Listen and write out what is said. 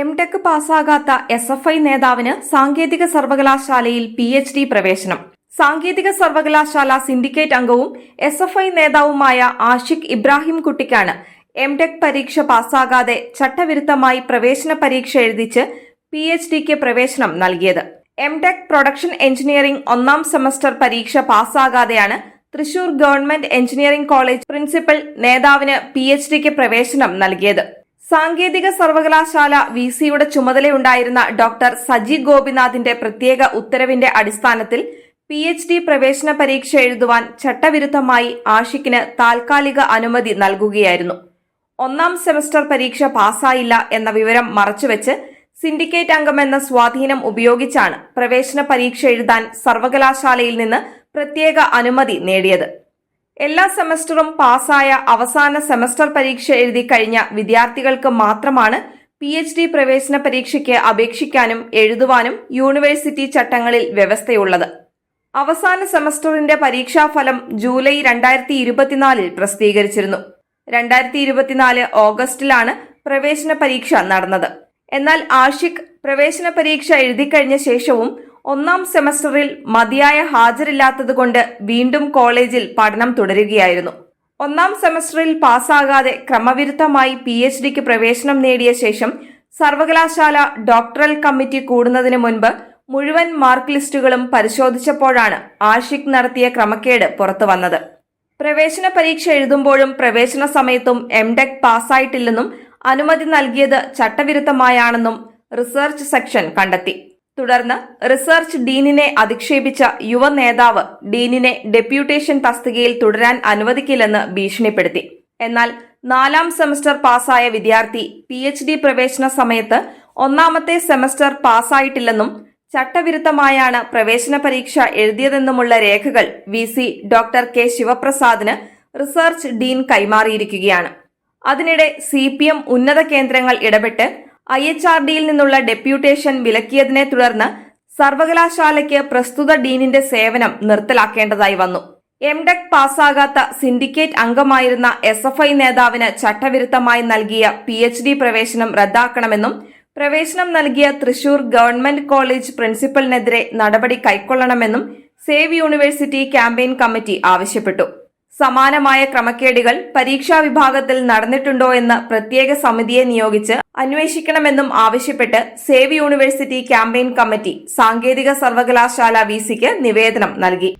M tech പാസ്സാകാത്ത S F I നേതാവിന് സാങ്കേതിക സർവകലാശാലയിൽ പി എച്ച് ഡി പ്രവേശനം. സാങ്കേതിക സർവകലാശാല സിൻഡിക്കേറ്റ് അംഗവും എസ് എഫ് ഐ നേതാവുമായ ആഷിഖ് ഇബ്രാഹിം കുട്ടിക്കാണ് എം ടെക് പരീക്ഷ പാസ്സാകാതെ ചട്ടവിരുദ്ധമായി പ്രവേശന പരീക്ഷ എഴുതിച്ച് പി എച്ച് ഡിക്ക് പ്രവേശനം നൽകിയത്. എം ടെക് പ്രൊഡക്ഷൻ എഞ്ചിനീയറിംഗ് ഒന്നാം സെമസ്റ്റർ പരീക്ഷ പാസ്സാകാതെയാണ് Thrissur government engineering college principal നേതാവിന് പി എച്ച് ഡിക്ക് പ്രവേശനം നൽകിയത്. സാങ്കേതിക സർവകലാശാല വി സിയുടെ ചുമതലയുണ്ടായിരുന്ന ഡോക്ടർ സജി ഗോപിനാഥിന്റെ പ്രത്യേക ഉത്തരവിന്റെ അടിസ്ഥാനത്തിൽ പി എച്ച് ഡി പ്രവേശന പരീക്ഷ എഴുതുവാൻ ചട്ടവിരുദ്ധമായി ആഷിക്കിന് താൽക്കാലിക അനുമതി നൽകുകയായിരുന്നു. ഒന്നാം സെമസ്റ്റർ പരീക്ഷ പാസ്സായില്ല എന്ന വിവരം മറച്ചുവെച്ച് സിൻഡിക്കേറ്റ് അംഗമെന്ന സ്വാധീനം ഉപയോഗിച്ചാണ് പ്രവേശന പരീക്ഷ എഴുതാൻ സർവകലാശാലയിൽ നിന്ന് പ്രത്യേക അനുമതി നേടിയത്. എല്ലാ സെമസ്റ്ററും പാസ്സായ അവസാന സെമസ്റ്റർ പരീക്ഷ എഴുതി കഴിഞ്ഞ വിദ്യാർത്ഥികൾക്ക് മാത്രമാണ് പി എച്ച് ഡി പ്രവേശന പരീക്ഷയ്ക്ക് അപേക്ഷിക്കാനും എഴുതുവാനും യൂണിവേഴ്സിറ്റി ചട്ടങ്ങളിൽ വ്യവസ്ഥയുള്ളത്. അവസാന സെമസ്റ്ററിന്റെ പരീക്ഷാഫലം ജൂലൈ രണ്ടായിരത്തി ഇരുപത്തിനാലിൽ പ്രസിദ്ധീകരിച്ചിരുന്നു. രണ്ടായിരത്തി ഇരുപത്തിനാല് ഓഗസ്റ്റിലാണ് പ്രവേശന പരീക്ഷ നടന്നത്. എന്നാൽ ആഷിഖ് പ്രവേശന പരീക്ഷ എഴുതിക്കഴിഞ്ഞ ശേഷവും ഒന്നാം സെമസ്റ്ററിൽ മതിയായ ഹാജരില്ലാത്തതുകൊണ്ട് വീണ്ടും കോളേജിൽ പഠനം തുടരുകയായിരുന്നു. ഒന്നാം സെമസ്റ്ററിൽ പാസ്സാകാതെ ക്രമവിരുദ്ധമായി പി എച്ച് ഡിക്ക് പ്രവേശനം നേടിയ ശേഷം സർവകലാശാല ഡോക്ടറൽ കമ്മിറ്റി കൂടുന്നതിന് മുൻപ് മുഴുവൻ മാർക്ക് ലിസ്റ്റുകളും പരിശോധിച്ചപ്പോഴാണ് ആഷിഖ് നടത്തിയ ക്രമക്കേട് പുറത്തു വന്നത്. പ്രവേശന പരീക്ഷ എഴുതുമ്പോഴും പ്രവേശന സമയത്തും എം ടെക് പാസ്സായിട്ടില്ലെന്നും അനുമതി നൽകിയത് ചട്ടവിരുദ്ധമായാണെന്നും റിസർച്ച് സെക്ഷൻ കണ്ടെത്തി. തുടർന്ന് റിസർച്ച് ഡീനിനെ അധിക്ഷേപിച്ച യുവ നേതാവ് ഡീനിനെ ഡെപ്യൂട്ടേഷൻ തസ്തികയിൽ തുടരാൻ അനുവദിക്കില്ലെന്ന് ഭീഷണിപ്പെടുത്തി. എന്നാൽ നാലാം സെമസ്റ്റർ പാസായ വിദ്യാർത്ഥി പി എച്ച് ഡി പ്രവേശന സമയത്ത് ഒന്നാമത്തെ സെമസ്റ്റർ പാസ്സായിട്ടില്ലെന്നും ചട്ടവിരുദ്ധമായാണ് പ്രവേശന പരീക്ഷ എഴുതിയതെന്നുമുള്ള രേഖകൾ വി സി ഡോക്ടർ കെ ശിവപ്രസാദിന് റിസർച്ച് ഡീൻ കൈമാറിയിരിക്കുകയാണ്. അതിനിടെ സി പി എം ഉന്നത കേന്ദ്രങ്ങൾ ഇടപെട്ട് ഐ എച്ച് ആർ ഡിയിൽ നിന്നുള്ള ഡെപ്യൂട്ടേഷൻ വിലക്കിയതിനെ തുടർന്ന് സർവകലാശാലയ്ക്ക് പ്രസ്തുത ഡീനിന്റെ സേവനം നിർത്തലാക്കേണ്ടതായി വന്നു. എം ഡെക് പാസ്സാകാത്ത സിൻഡിക്കേറ്റ് അംഗമായിരുന്ന എസ് എഫ് ഐ നേതാവിന് ചട്ടവിരുദ്ധമായി നൽകിയ പി എച്ച് ഡി പ്രവേശനം റദ്ദാക്കണമെന്നും പ്രവേശനം നൽകിയ തൃശൂർ ഗവൺമെന്റ് കോളേജ് പ്രിൻസിപ്പലിനെതിരെ നടപടി കൈക്കൊള്ളണമെന്നും സേവ് യൂണിവേഴ്സിറ്റി ക്യാമ്പയിൻ കമ്മിറ്റി ആവശ്യപ്പെട്ടു. സമാനമായ ക്രമക്കേടുകൾ പരീക്ഷാ വിഭാഗത്തിൽ നടന്നിട്ടുണ്ടോ എന്ന് പ്രത്യേക സമിതിയെ നിയോഗിച്ച് അന്വേഷിക്കണമെന്നും ആവശ്യപ്പെട്ട് സേവ് യൂണിവേഴ്സിറ്റി ക്യാമ്പയിൻ കമ്മിറ്റി സാങ്കേതിക സർവകലാശാല വി നിവേദനം നൽകി.